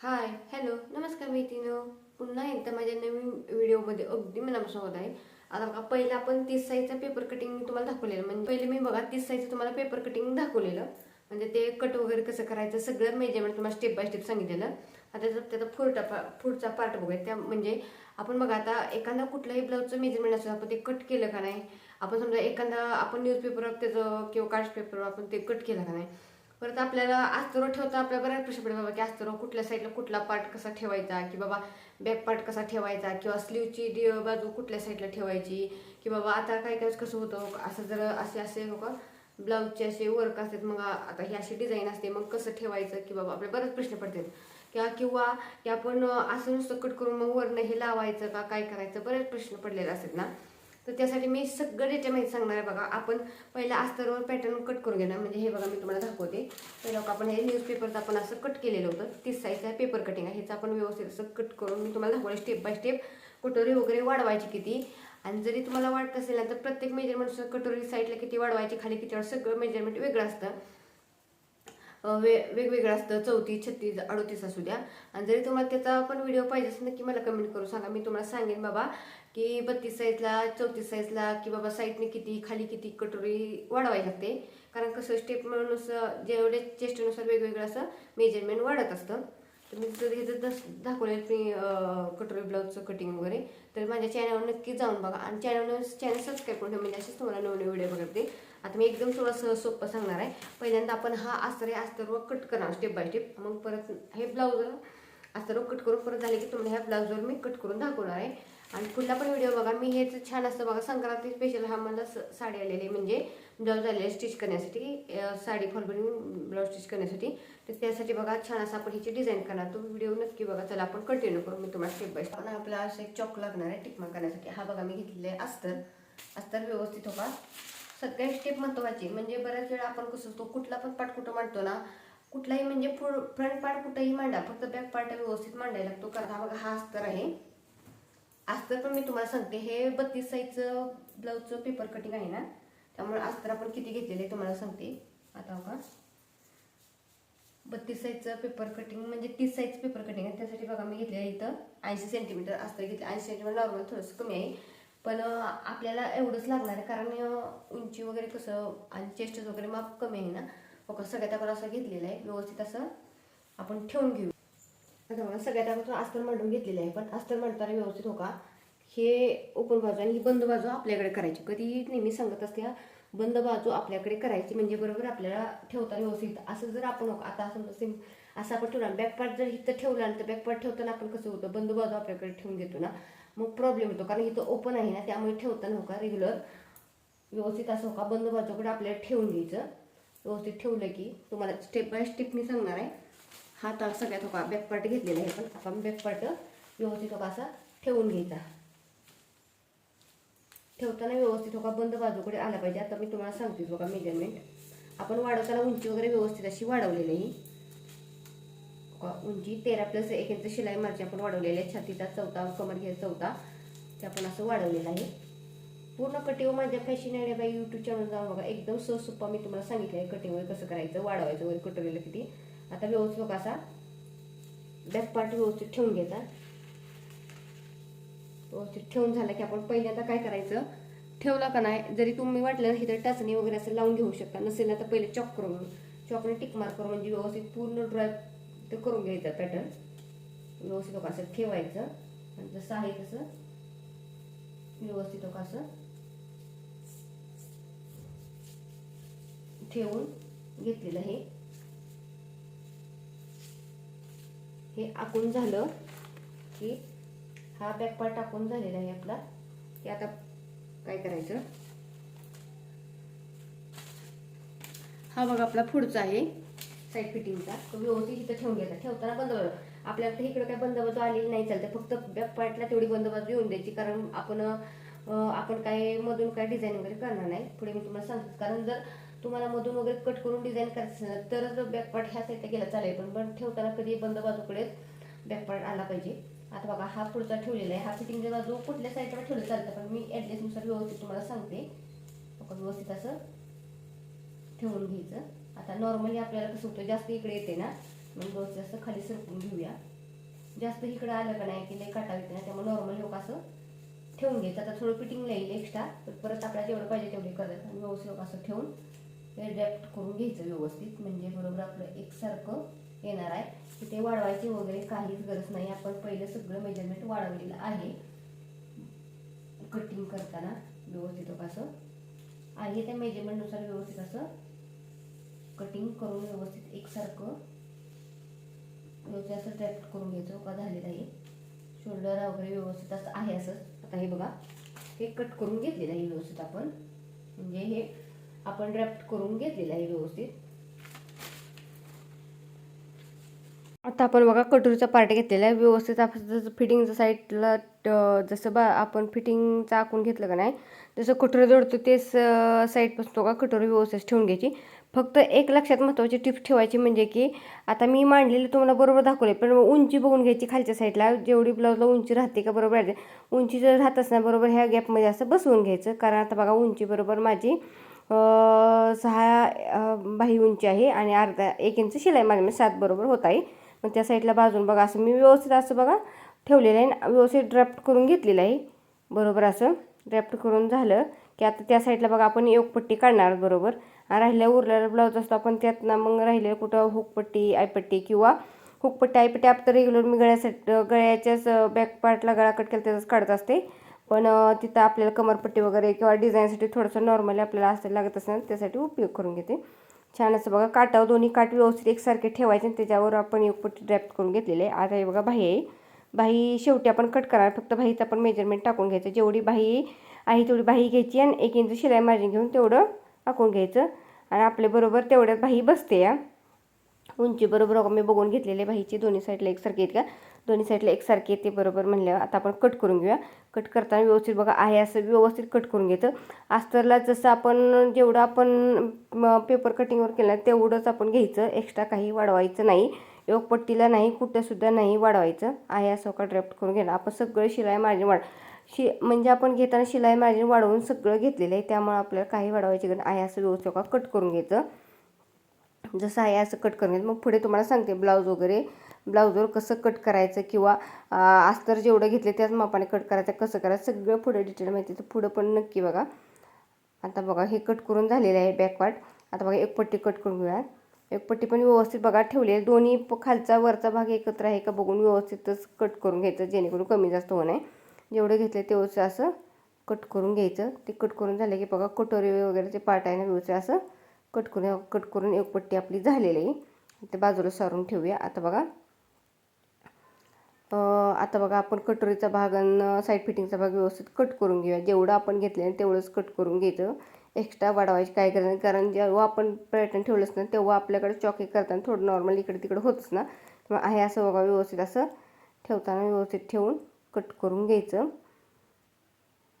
Hi hello नमस्कार मैत्रिणी पुन्हा एकदा माझ्या नवीन व्हिडिओमध्ये अगदी मनापासून होत आहे. आता बघा पहिला आपण तीस साईजचा पेपर कटिंग मी तुम्हाला दाखवलेलं. म्हणजे पहिले मी बघा तीस साईजचं तुम्हाला पेपर कटिंग दाखवलेलं. म्हणजे ते कट वगैरे कसं करायचं सगळं मेजरमेंट तुम्हाला स्टेप बाय स्टेप सांगितलेलं. आता त्याचा त्याचा पुढचा पा पुढचा पार्ट बघूया त्या म्हणजे आपण बघा आता एखादा कुठलाही ब्लाऊजचं मेजरमेंट असेल आपण ते कट केलं का नाही? आपण समजा एखादा आपण न्यूजपेपर त्याचं किंवा कार्ड पेपर आपण ते कट केलं का नाही? परत आपल्याला आस्तरो ठेवता आपल्याला बऱ्याच प्रश्न पडे बाबा की आस्तरो कुठल्या साईडला कुठला पार्ट कसा ठेवायचा? की बाबा बॅक पार्ट कसा ठेवायचा? किंवा स्लीवची बाजू कुठल्या साईडला ठेवायची? की बाबा आता काय काय कसं होतं? असं जर असे असे का ब्लाऊजचे असे वर्क असतात मग आता ही अशी डिझाईन असते मग कसं ठेवायचं? की बाबा आपल्या बरेच प्रश्न पडतात. किंवा किंवा की आपण असं नुसतं कट करून मग वरनं हे लावायचं का काय करायचं? बरेच प्रश्न पडलेले असतात ना? तर त्यासाठी मी सगळं डिटेल माहिती सांगणार आहे बघा. आपण पहिला अस्तरवर पॅटर्न कट करून घेणार. म्हणजे हे बघा मी तुम्हाला दाखवते. पहिलं आपण हे न्यूजपेपरचं आपण असं कट केलेलं होतं. तीस साईजचा पेपर कटिंग आहे. ह्याचं आपण व्यवस्थित असं कट करून मी तुम्हाला दाखवलं स्टेप बाय स्टेप कटोरी वगैरे वाढवायची किती. आणि जरी तुम्हाला वाटत असेल ना तर प्रत्येक मेजरमेंट कटोरी साईडला किती वाढवायची खाली किती सगळं मेजरमेंट वेगळं असतं. वे वेगवेगळं असतं. चौतीस छत्तीस अडोतीस असू द्या. आणि जरी तुम्हाला त्याचा पण व्हिडिओ पाहिजे असेल नक्की मला कमेंट करू सांगा. मी तुम्हाला सांगेन बाबा की बत्तीस साईजला चौतीस साईजला की बाबा साईडने किती खाली किती कटोरी वाढवायला लागते. कारण कसं स्टेपनुसार जेवढे चेस्टनुसार वेगवेगळं असं मेजरमेंट वाढत असतं. तर मी जर हे जर दस दाखवलेलं मी कटोरी ब्लाऊजचं कटिंग वगैरे तर माझ्या चॅनलवर नक्की जाऊन बघा. आणि चॅनलवर चॅनल सबस्क्राईब करून ठेवा. म्हणजे असेच तुम्हाला नवीन व्हिडिओ बघते. आता मी एकदम थोडंसं सोपं सांगणार आहे. पहिल्यांदा आपण हा अस्तर हे अस्तरवर कट करणार स्टेप बाय स्टेप मग परत हे ब्लाऊज अस्तरवर कट करून परत झाले की तुम्हाला ह्या ब्लाऊजवर मी कट करून दाखवणार आहे. आणि पुढला पण व्हिडिओ बघा मी हेच छान असतं बघा संक्रांती स्पेशल हा मला साडी आलेली म्हणजे ब्लाऊज आलेले स्टिच करण्यासाठी साडी फॉलबरिंग ब्लाऊज स्टिच करण्यासाठी. तर त्यासाठी बघा छान असं आपण ह्याची डिझाईन करणार. तो व्हिडिओ नक्की बघा. चला आपण कंटिन्यू करू. मी तुम्हाला स्टेप बाय स्टेप आपला असं एक चॉक लागणार आहे टिकमा करण्यासाठी. हा बघा मी घेतलेला आहे अस्तर. अस्तर व्यवस्थित होता. सगळ्या स्टेप महत्वाची म्हणजे बऱ्याच वेळा आपण कसं असतो कुठला पण पाठ कुठं मांडतो ना कुठलाही म्हणजे फ्रंट पार्ट कुठंही मांडा फक्त बॅक पार्ट व्यवस्थित मांडायला लागतो. कारण हा बघा हा अस्तर आहे. अस्तर पण मी तुम्हाला सांगते हे बत्तीस साईजचं ब्लाऊजचं पेपर कटिंग आहे ना त्यामुळे अस्तर आपण किती घेतलेलं आहे तुम्हाला सांगते. आता बघा. बत्तीस साईजचं पेपर कटिंग म्हणजे तीस साईज पेपर कटिंग आहे. त्यासाठी बघा मी घेतलेलं इथं ऐंशी सेंटीमीटर अस्तर घेतलं. ऐंशी सेंटीमीटर नॉर्मल थोडंसं कमी आहे. पण आपल्याला एवढंच लागणार आहे. कारण उंची वगैरे कसं आणि चेस्ट वगैरे माप कमी आहे ना बघा सगळ्यात अगोदर असं घेतलेलं आहे. व्यवस्थित असं आपण ठेवून घेऊ. सगळ्यात अगोदर अस्तर मांडून घेतलेलं आहे. पण अस्तर मांडताना व्यवस्थित हो का हे ओपन बाजू आणि ही बंद बाजू आपल्याकडे करायची. कधी नेहमी सांगत असते बंद बाजू आपल्याकडे करायची. म्हणजे बरोबर आपल्याला ठेवताना व्यवस्थित. असं जर आपण हो आता समजा सिम असं आपण ठेवला. बॅकपार्ट जर इथं ठेवला तर बॅकपार्ट ठेवताना आपण कसं होतं बंद बाजू आपल्याकडे ठेवून घेतो ना मग प्रॉब्लेम येतो. कारण इथं ओपन आहे ना त्यामुळे ठेवताना हो का रेग्युलर व्यवस्थित असं हो का बंद बाजूकडे आपल्याला ठेवून घ्यायचं. व्यवस्थित ठेवलं की तुम्हाला स्टेप बाय स्टेप मी सांगणार आहे. हा ताळ सगळ्यात होका बॅकपार्ट घेतलेला आहे. पण आपण बॅकपार्ट व्यवस्थित होका असा ठेवून घ्यायचा. ठेवताना व्यवस्थित हो का बंद बाजूकडे आला पाहिजे. आता मी तुम्हाला सांगते बघा मेजरमेंट आपण वाढवताना उंची वगैरे व्यवस्थित अशी वाढवलेली आहे. उंची तेरा प्लस एक इंच शिलाई मार्ची आपण वाढवलेली आहे. छातीचा चौथा कमर घे चौथा ते आपण असं वाढवलेलं आहे. पूर्ण कटेव माझ्या फॅशन आहे बाई यूट्यूब चॅनल जाऊन बघा. एकदम सोपा मी तुम्हाला सांगितलं आहे कटिंग वगैरे कसं करायचं वाढवायचं वगैरे कटोरीला किती. आता व्यवस्थित बघा असा. बॅक पार्ट व्यवस्थित ठेवून घ्यायचा. व्यवस्थित ठेवून झालं की आपण पहिल्यांदा काय करायचं? ठेवला का नाही जरी तुम्ही वाटलं नाही तर टाचणी वगैरे असं लावून घेऊ शकता नसेल ना तर पहिले चॉक करून चॉकने टिक मार्क करून म्हणजे व्यवस्थित पूर्ण ड्राय ते करून घ्यायचं पॅटर्न व्यवस्थित असं ठेवायचं. आणि जसं आहे तसं व्यवस्थित असं ठेवून घेतलेलं हे. हे आकून झालं की हा बॅक पार्ट टाकून झालेला आहे आपला. की आता काय करायचं? हा बघा आपला पुढचा आहे. साईड फिटिंगचा तो व्यवस्थित इथं ठेवून घ्यायचा. ठेवताना बंद आपल्याला तर इकडं काय बंदोबस्त आलेली नाही चालते. फक्त बॅक पार्टला तेवढी बंदोबस्त घेऊन येऊन द्यायची. कारण आपण आपण काय मधून काय डिझाईन वगैरे करणार नाही. पुढे मी तुम्हाला सांगते. कारण जर तुम्हाला मधून वगैरे कट करून डिझाईन करायचं असेल तरच बॅक पार्ट ह्या साईडला गेला चालेल. पण पण ठेवताना कधी बंद बाजूकडे बॅक पार्ट आला पाहिजे. आता बघा हा पुढचा ठेवलेला आहे. हा फिटिंगच्या बाजू कुठल्या साईडला ठेवलं चालतं पण मी ॲडजस्टनुसार व्यवस्थित तुम्हाला सांगते. व्यवस्थित असं ठेवून घ्यायचं. आता नॉर्मली आपल्याला कसं होतं जास्त इकडे येते ना मग ब्लाऊज जास्त खाली सरकून घेऊया. जास्त इकडे आलं का नाही की लई काटा येते ना त्यामुळे नॉर्मल लोक असं ठेवून घ्यायचं. आता थोडं फिटिंग येईल एक्स्ट्रा तर परत आपल्याला जेवढं पाहिजे तेवढे करायचं आणि व्यवस्थित असं ठेवून ॲडॅप्ट करून घ्यायचं व्यवस्थित. म्हणजे बरोबर आपलं एकसारखं येणार आहे. तिथे वाढवायची वगैरे काहीच गरज नाही. आपण पहिलं सगळं मेजरमेंट वाढवलेलं आहे. कटिंग करताना व्यवस्थित असं. आहे त्या मेजरमेंटनुसार व्यवस्थित असं कटिंग करून व्यवस्थित एकसारखं व्यवस्थित असं ड्रॅफ्ट करून घ्यायचं का झालेलं आहे शोल्डर वगैरे व्यवस्थित असं आहे असं. आता हे बघा हे कट करून घेतलेलं आहे व्यवस्थित आपण. म्हणजे हे आपण ड्रॅफ्ट करून घेतलेलं आहे व्यवस्थित. आता आपण बघा कटोरीचा पार्ट घेतलेला आहे. व्यवस्थित आपण जसं फिटिंगच्या साईडला जसं बा आपण फिटिंगचं आखून घेतलं का नाही जसं कटोरी जोडतो तेच साईडपासून तो का कटोरी व्यवस्थित ठेवून घ्यायची. फक्त एक लक्षात महत्त्वाची टिप ठेवायची म्हणजे की आता मी मांडलेली तुम्हाला बरोबर दाखवले पण उंची बघून घ्यायची खालच्या साईडला जेवढी ब्लाऊजला उंची राहते का बरोबर राहते उंची जर राहत असणार बरोबर ह्या गॅपमध्ये असं बसवून घ्यायचं. कारण आता बघा उंची बरोबर माझी सहा बाही उंची आहे आणि अर्धा एक इंच शिलाई माझ्या म्हणजे सात बरोबर होत आहे. मग त्या साईडला बाजून बघा असं मी व्यवस्थित असं बघा ठेवलेलं आहे व्यवस्थित ड्राफ्ट करून घेतलेलं आहे. बरोबर असं ड्राफ्ट करून झालं की आता त्या साईडला बघा आपण एक पट्टी काढणार बरोबर. राहिल्या उरलेला ब्लाऊज असतो आपण त्यातनं मग राहिलेलं कुठं हुकपट्टी आयपट्टी किंवा हुकपट्टी आयपट्टी आपण रेग्युलर मी गळ्यासाठी गळ्याच्याच बॅक पार्टला गळा कट केला त्याचाच काढत असते. पण तिथं आपल्याला कमरपट्टी वगैरे किंवा डिझाईनसाठी थोडंसं नॉर्मली आपल्याला असं लागत असेल त्यासाठी उपयोग करून घेते. छान असं बघा काटावर दोन्ही काट व्यवस्थित एकसारखे ठेवायचे आणि त्याच्यावर आपण एक पट्टी ड्रॅप्ट करून घेतलेले आहे. आता हे बघा बाही आहे. बाही शेवटी आपण कट करणार फक्त बाहीचं आपण मेजरमेंट टाकून घ्यायचं. जेवढी बाही आहे तेवढी बाही घ्यायची आणि एक इंच शिलाई मार्जिन घेऊन तेवढं टाकून घ्यायचं. आणि आपल्या बरोबर तेवढ्यात बाही बसते या उंची बरोबर मी बघून घेतलेले बाहीची दोन्ही साईडला एकसारखी आहेत का? दोन्ही साईडला एकसारखी येते बरोबर म्हणल्यावर आता आपण कट करून घेऊया. कट करताना व्यवस्थित बघा आहे असं व्यवस्थित कट करून घ्यायचं अस्तरला जसं आपण जेवढं आपण पेपर कटिंगवर केलं तेवढंच आपण घ्यायचं. एक्स्ट्रा काही वाढवायचं नाही. योगपट्टीला नाही कुठंसुद्धा नाही वाढवायचं. आहे असं का ड्रॅफ्ट करून घेणं आपण सगळं शिलाई मार्जिन वाढ शि म्हणजे आपण घेताना शिलाई मार्जिन वाढवून सगळं घेतलेलं आहे. त्यामुळे आपल्याला काही वाढवायची गरज आहे असं व्यवस्थित का कट करून घ्यायचं. जसं आहे असं कट करून घ्यायचं. मग पुढे तुम्हाला सांगते ब्लाऊज वगैरे. ब्लाऊजवर कसं कट करायचं किंवा अस्तर जेवढं घेतले त्याच मापाने कट करायचं कसं करायचं सगळं पुढे डिटेल माहिती तर पुढं पण नक्की बघा. आता बघा हे कट करून झालेलं आहे बॅकवाट आता बघा एक पट्टी कट करून घेऊयात. एक पट्टी पण व्यवस्थित बघा ठेवली आहे. दोन्ही खालचा वरचा भाग एकत्र आहे का बघून व्यवस्थितच कट करून घ्यायचं जेणेकरून कमी जास्त होणे जेवढं घेतलं तेवढं असं कट करून घ्यायचं. ते कट करून झालं की बघा कटोरी वगैरे ते पार्ट आहे ना व्यवस्थित असं कट करून कट करून एक पट्टी आपली झालेली आहे. ते बाजूला सारून ठेवूया. आता बघा. आता बघा आपण कटोरीचा भाग आणि साईड फिटिंगचा भाग व्यवस्थित कट करून घेऊया. जेवढं आपण घेतलं तेवढंच कट करून घ्यायचं. एक्स्ट्रा वाढवायची काय करायचं कारण जेव्हा आपण पर्यटन ठेवलंच ना तेव्हा आपल्याकडे चॉकी करताना थोडं नॉर्मल इकडे तिकडे होतच ना. मग आहे असं बघा व्यवस्थित असं ठेवताना व्यवस्थित ठेवून कट करून घ्यायचं.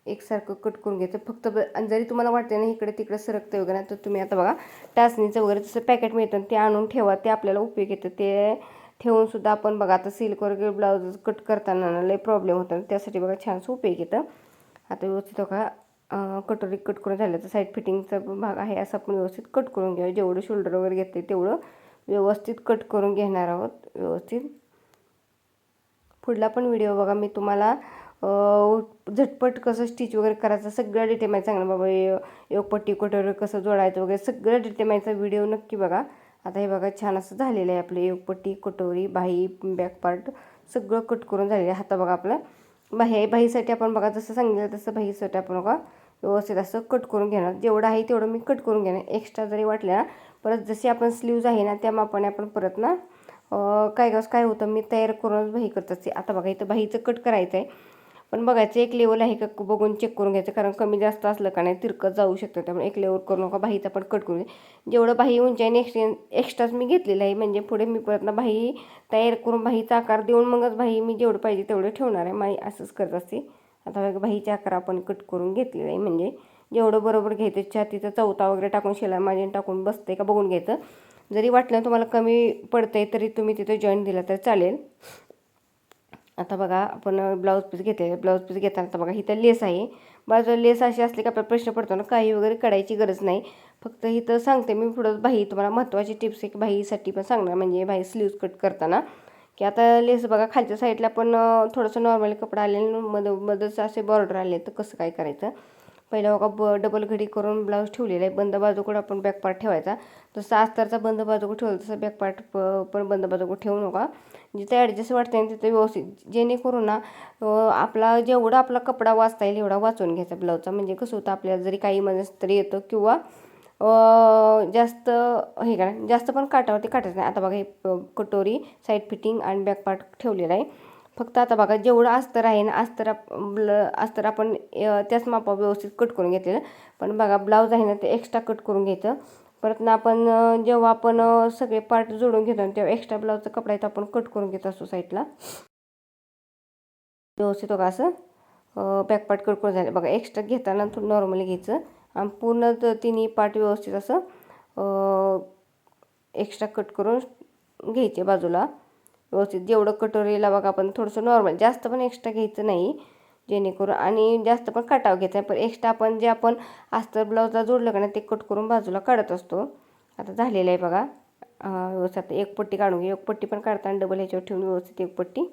एकसारखं कट करून घ्यायचं. फक्त ब जरी तुम्हाला वाटते ना इकडे तिकडे सरकतं वगैरे तर तुम्ही आता बघा टाचणीचं वगैरे जसं पॅकेट मिळतं ते आणून ठेवा. ते आपल्याला उपयोग येतं. ते ठेवूनसुद्धा आपण बघा आता सिल्क वगैरे ब्लाऊज कट करताना लई प्रॉब्लेम होता. त्यासाठी बघा छानसं उपयोग येतं. आता व्यवस्थित बघा कटोरी कट करून झालं तर साईड फिटिंगचा भाग आहे असं आपण व्यवस्थित कट करून घ्यावं. जेवढं शोल्डर वगैरे घेते तेवढं व्यवस्थित कट करून घेणार आहोत. व्यवस्थित. पुढला पण व्हिडिओ बघा. मी तुम्हाला झटपट कसं स्टिच वगैरे करायचं सगळं डिटेल माहिती सांगणार. बाबा योगपट्टी कटोरी कसं जोडायचं वगैरे सगळं डिटेल माहितीचा व्हिडिओ नक्की बघा. आता हे बघा छान असं झालेलं आहे आपलं. योगपट्टी कटोरी बाही बॅक पार्ट सगळं कट करून झालेलं आहे. हाता बघा आपलं. बाही बाहीसाठी आपण बघा जसं सांगितलं तसं बाहीसाठी आपण बघा व्यवस्थित असं कट करून घेणार. जेवढं आहे तेवढं मी कट करून घेणार. एक्स्ट्रा जरी वाटलं ना परत जशी आपण स्लीव्ज आहे ना त्या मापाने आपण परत ना काय काय होतं मी तयार करूनच बाही करत असते. आता बघा इथं बाहीचं कट करायचं आहे पण बघायचं एक लेवल आहे का बघून चेक करून घ्यायचं. कारण कमी जास्त असलं का नाही तिरकत जाऊ शकतं. त्यामुळे एक लेवल करू नका बाहीचा पण कट करून जेवढं बाही उंची आहे एक्स्ट्राच मी घेतलेलं आहे म्हणजे पुढे मी परत ना बाही तयार करून बाहीचा आकार देऊन मगच बाही मी जेवढं पाहिजे तेवढं ठेवणार आहे. माई असंच करत असते. आता बघा बाहीचा आकार आपण कट करून घेतलेला आहे. म्हणजे जेवढं बरोबर घ्यायचं छातीचा चौथा वगैरे टाकून शेला माझ्याने टाकून बसते का बघून घ्यायचं. जरी वाटलं तुम्हाला कमी पडते तरी तुम्ही तिथे जॉईन दिला तर चालेल. आता बघा आपण ब्लाऊज पीस घेतले. ब्लाऊज पीस घेताना आता बघा इथं लेस आहे. बाजूला लेस अशी असली की आपल्याला प्रश्न पडतो ना काही वगैरे काढायची गरज नाही. फक्त इथं सांगते मी पुढं बाही तुम्हाला महत्त्वाची टिप्स एक बाईसाठी बाहीसाठी पण सांगणार. म्हणजे बाही स्लीव्ज कट करताना. की आता लेस बघा खालच्या साईडला पण थोडंसं नॉर्मल कपडा आलेलं मध मधच असे बॉर्डर आले तर कसं काय करायचं? पहिला बघा ब डबल घडी करून ब्लाऊज ठेवलेला आहे. बंद बाजूकडे आपण बॅक पार्ट ठेवायचा. जसं अस्तरचा बंद बाजूकडे ठेवलं तसं बॅक पार्ट पण बंद बाजूकडे ठेवू नका. जिथे ॲडजस्ट वाटते आणि तिथे व्यवस्थित. जेणेकरून ना आपला जेवढा आपला कपडा वाचता येईल एवढा वाचून घ्यायचा ब्लाऊजचा म्हणजे कसं होतं आपल्याला जरी काही मध्ये तरी येतं किंवा जास्त हे करा जास्त पण काटावरती काटायचं नाही. आता बघा हे कटोरी साईड फिटिंग आणि बॅक पार्ट ठेवलेला आहे. फक्त आता बघा जेवढं अस्तर आहे ना अस्तर ब्ल अस्तर आपण त्याच मापा व्यवस्थित कट करून घेतलेलं. पण बघा ब्लाऊज आहे ना ते एक्स्ट्रा कट करून घ्यायचं. परत ना आपण जेव्हा आपण सगळे पार्ट जोडून घेतो तेव्हा एक्स्ट्रा ब्लाऊजचा कपडा आहे तो आपण कट करून घेत असतो साईडला व्यवस्थित बघा असं. बॅक पार्ट कट करून झालं. बघा एक्स्ट्रा घेताना थोडं नॉर्मली घ्यायचं. आणि पूर्ण तिन्ही पार्ट व्यवस्थित असं एक्स्ट्रा कट करून घ्यायचे बाजूला. व्यवस्थित जेवढं कटोरीला बघा आपण थोडंसं नॉर्मल जास्त पण एक्स्ट्रा घ्यायचं नाही जेणेकरून आणि जास्त पण कटाव घ्यायचा आहे पण एक्स्ट्रा आपण जे आपण अस्तर ब्लाऊजला जोडलं का नाही ते कट करून बाजूला काढत असतो. आता झालेलं आहे बघा. व्यवस्थित एक पट्टी काढून घे एक पट्टी पण काढताना डबल ह्याच्यावर ठेवून व्यवस्थित एक पट्टी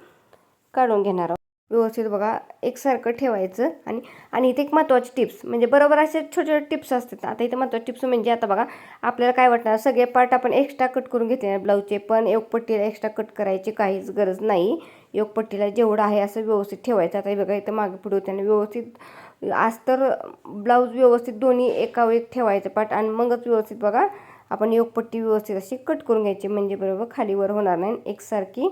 काढून घेणार आहोत. व्यवस्थित बघा एकसारखं ठेवायचं आणि आणि इथे एक महत्त्वाची टिप्स म्हणजे बरोबर असे छोटे छोटे टिप्स असतात आता इथे महत्त्वाची टिप्स म्हणजे आता बघा आपल्याला काय वाटणार सगळे पार्ट आपण एक्स्ट्रा कट करून घेतले ब्लाऊजचे पण योगपट्टीला एक्स्ट्रा कट करायची काहीच गरज नाही. योगपट्टीला जेवढं आहे असं व्यवस्थित ठेवायचं. आता बघा इथं मागे पुढे त्याने व्यवस्थित आज तर ब्लाऊज व्यवस्थित दोन्ही एकावर एक ठेवायचं पार्ट आणि मगच व्यवस्थित बघा आपण योगपट्टी व्यवस्थित अशी कट करून घ्यायची म्हणजे बरोबर खालीवर होणार नाही एकसारखी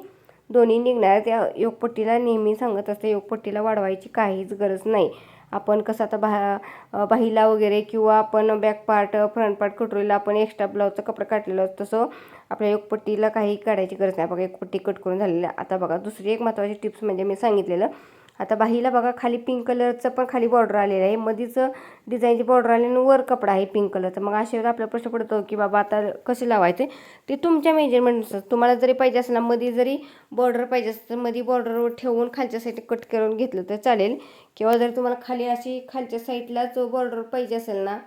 दोन्ही निघणार त्या योगपट्टीला नेहमी सांगत असते योगपट्टीला वाढवायची काहीच गरज नाही आपण कसं आता बा बाहीला वगैरे किंवा आपण बॅक पार्ट फ्रंट पार्ट कटोरीला आपण एक्स्ट्रा ब्लाऊजचा कपडा काढलेला असतो तसं आपल्या योगपट्टीला काही काढायची गरज नाही बघा एक पट्टी कट करून झालेलं आहे. आता बघा दुसरी एक महत्त्वाची टिप्स म्हणजे मी सांगितलेलं आता बाहीला बघा खाली पिंक कलरचं पण खाली बॉर्डर आलेलं आहे. मधीच डिझाईनची बॉर्डर आली आणि वर कपडा आहे पिंक कलरचा मग अशा वेळेला आपला प्रश्न पडतो की बाबा आता कसे लावायचे ते तुमच्या मेजरमेंटनुसार तुम्हाला जरी पाहिजे असेल ना मध्ये जरी बॉर्डर पाहिजे असेल तर मध्ये बॉर्डरवर ठेवून खालच्या साईड कट करून घेतलं तर चालेल. किंवा जर तुम्हाला खाली अशी खालच्या साईडलाच बॉर्डर पाहिजे असेल ना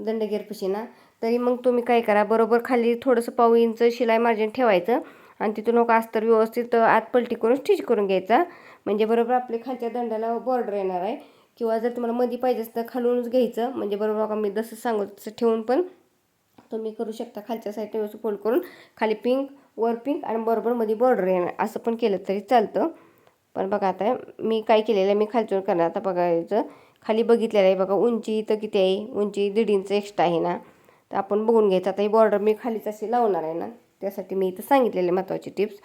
दंडगेरपाशी ना तरी मग तुम्ही काय करा? बरोबर खाली थोडंसं पाऊ इंच शिलाई मार्जिन ठेवायचं. आणि तिथून मग अस्तर व्यवस्थित आत पलटी करून स्टिच करून घ्यायचा. म्हणजे बरोबर आपले खालच्या दंडाला बॉर्डर येणार आहे. किंवा जर तुम्हाला मध्ये पाहिजे असतं खालूनच घ्यायचं. म्हणजे बरोबर बघा मी जसं सांगू तसं ठेवून पण तुम्ही करू शकता. खालच्या साईडने व्यवस्थित फोल्ड करून खाली पिंक वर पिंक आणि बरोबर मध्ये बॉर्डर येणार. असं पण केलं तरी चालतं. पण बघा आता मी काय केलेलं आहे मी खालचून करणार. आता बघायचं खाली बघितलेलं आहे. बघा उंची इथं किती आहे? उंची दीड इंच एक्स्ट्रा आहे ना. तर आपण बघून घ्यायचं. आता ही बॉर्डर मी खालीच अशी लावणार आहे ना. त्यासाठी मी इथं सांगितलेले महत्त्वाचे टिप्स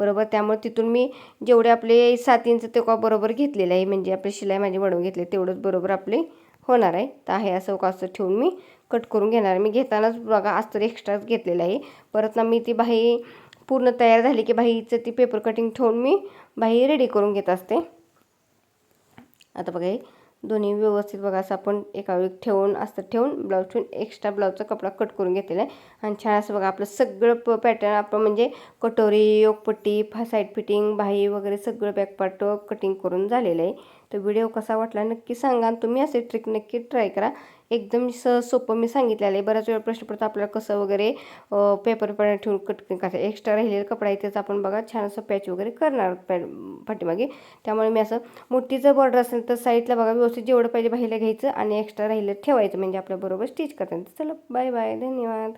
बरोबर? त्यामुळे तिथून मी जेवढे आपले सात इंच तेव्हा बरोबर घेतलेलं आहे म्हणजे आपली शिलाई माझी वाढवून घेतली तेवढंच बरोबर आपले होणार आहे. तर आहे असं का असं ठेवून मी कट करून घेणार. आहे मी घेतानाच बघा अस्तर एक्स्ट्राच घेतलेलं आहे. परत ना मी ती बाही पूर्ण तयार झाली की बाहीचं ती पेपर कटिंग ठेवून मी बाही रेडी करून घेत असते. आता बघा हे. दोन्ही व्यवस्थित बघा असं आपण एका वेळी ठेवून असं ठेवून ब्लाऊज ठेवून एक्स्ट्रा ब्लाऊजचा कपडा कट करून घेतलेला आहे. आणि छान असं बघा आपलं सगळं प पॅटर्न आपण म्हणजे कटोरी योगपट्टी फा साईड फिटिंग बाही वगैरे सगळं बॅकपार्ट कटिंग करून झालेलं आहे. तर व्हिडिओ कसा वाटला नक्की सांगा आणि तुम्ही असे ट्रिक नक्की ट्राय करा. एकदम सहज सोपं मी सांगितलेलं आहे. बऱ्याच वेळा प्रश्न पडतो आपल्याला कसं वगैरे पेपर पण ठेवून कट कसं एक्स्ट्रा राहिलेला कपडा आहे त्याचा आपण बघा छान असं पॅच वगैरे करणार पॅ पाठीमागे. त्यामुळे मी असं मोठीचं बॉर्डर असेल तर साईडला बघा व्यवस्थित जेवढं पाहिजे बाहेर घ्यायचं आणि एक्स्ट्रा राहिलं ठेवायचं. म्हणजे आपल्याबरोबर स्टिच करता चला बाय बाय धन्यवाद.